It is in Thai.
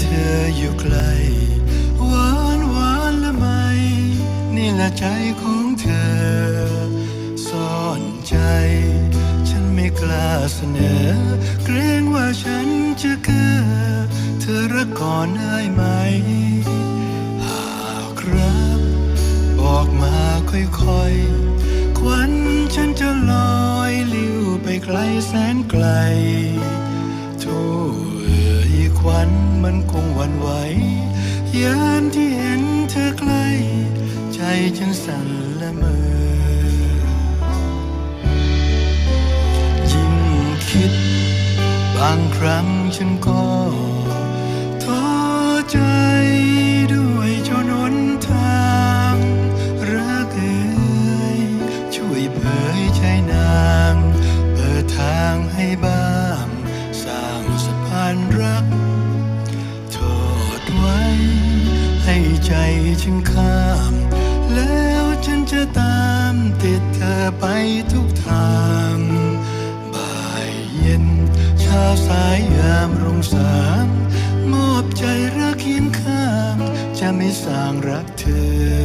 เธออยู่ไกล หวานหวานละไหมนี่แหละใจของเธอ ซ่อนใจ ฉันไม่กล้าเสนอ เกรงว่าฉันจะเกิดเธอรักก่อนได้ไหม หากรักบอกมาค่อยๆควันฉันจะลอยลิ้วไปไกลแสนไกล มันคงหวั่นไหวยามที่เห็นเธอใกล้ใจฉันสั่นละเมอยิ่งคิด บางครั้งฉันก็ท้อใจด้วยชนหนทาง รักเอ่ยช่วยเผยใจนา ใจฉันข้าม แล้วฉันจะตามติดเธอไปทุกทาง บ่ายเย็นเช้าสายยามรุ่งสางมอบใจรักเคียงข้าม จะไม่สร้างรักเธอ